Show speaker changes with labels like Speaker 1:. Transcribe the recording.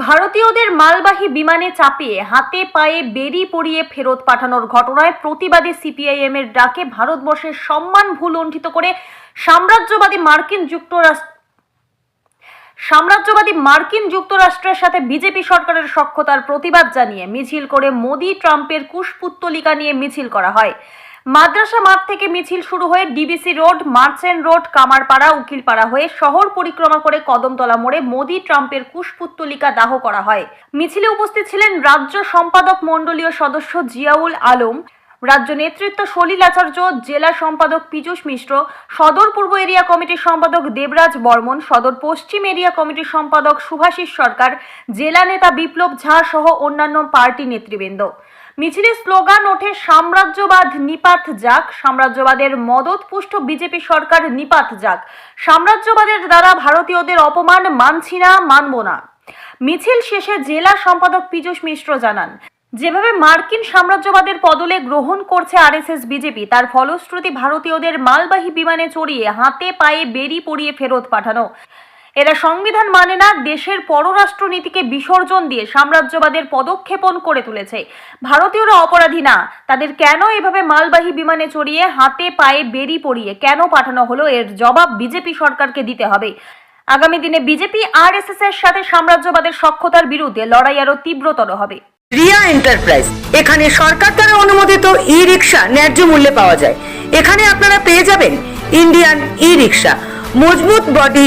Speaker 1: ভারতীয়দের মালবাহী বিমানে চাপিয়ে হাতে পায়ে বেরি পরিয়ে ফেরত পাঠানোর ঘটনায় প্রতিবাদী সিপিআইএম এর ডাকে ভারতবর্ষের সম্মান ভুল ভুলণ্ঠিত করে সাম্রাজ্যবাদী মার্কিন যুক্তরাষ্ট্র সাম্রাজ্যবাদী মার্কিন যুক্তরাষ্ট্রের সাথে বিজেপি সরকারের সক্ষতার প্রতিবাদ জানিয়ে মিছিল করে মোদি ট্রাম্পের কুশপুত্তলিকা নিয়ে মিছিল করা হয়। মাদ্রাসা মাঠ থেকে মিছিল শুরু হয়ে DBC road merchant road, Kamarpara, Ukilpara হয়ে শহর পরিক্রমা করে কদমতলা মোড়ে মোদি ট্রাম্পের কুশপুত্তলিকা দাহ করা হয়। মিছিলে উপস্থিত ছিলেন রাজ্য সম্পাদক মণ্ডলীয় সদস্য জিয়াউল আলম, রাজ্য নেতৃত্ব সলিল আচার্য, জেলা সম্পাদক পীযূষ মিশ্র, সদর পূর্ব এরিয়া কমিটির সম্পাদক দেবরাজ বর্মন, সদর পশ্চিম এরিয়া কমিটির সম্পাদক সুভাষিস সরকার, জেলা নেতা বিপ্লব ঝা সহ অন্যান্য পার্টি নেতৃবৃন্দ। মিছিলের স্লোগান ওঠে সাম্রাজ্যবাদ নিপাত যাক, সাম্রাজ্যবাদের মদতপুষ্ট বিজেপি সরকার নিপাত যাক। সাম্রাজ্যবাদের দ্বারা ভারতীয়দের অপমান মানছি না, মানব না। মিছিল শেষে জেলা সম্পাদক পীযূষ মিশ্র জানান, যেভাবে মার্কিন সাম্রাজ্যবাদের পদলে গ্রহণ করছে আরএসএস বিজেপি, তার ফলশ্রুতি ভারতীয়দের মালবাহী বিমানে চড়িয়ে হাতে পায়ে বেরি পড়িয়ে ফেরত পাঠানো। এরা সংবিধান মানে না দেশের পররাষ্ট্র নীতিকে বিসর্জন দিয়ে সাম্রাজ্যবাদের পদক্ষেপণ করে তুলেছে। ভারতীয়রা অপরাধী না। তাদের কেন এভাবে মালবাহী বিমানে চড়িয়ে হাতে পায়ে বেরি পরিয়ে কেন পাঠানো হলো? এর জবাব বিজেপি সরকারকে দিতে হবে। আগামী দিনে বিজেপি আরএসএস এর সাথে সাম্রাজ্যবাদের সক্ষতার বিরুদ্ধে লড়াই আরও তীব্রতর হবে।
Speaker 2: রিয়া এন্টারপ্রাইজ। এখানে সরকার দ্বারা অনুমোদিত ই রিক্সা ন্যায্য মূল্যে পাওয়া যায়। এখানে আপনারা পেয়ে যাবেন ইন্ডিয়ান ই রিক্সা মজবুত বডি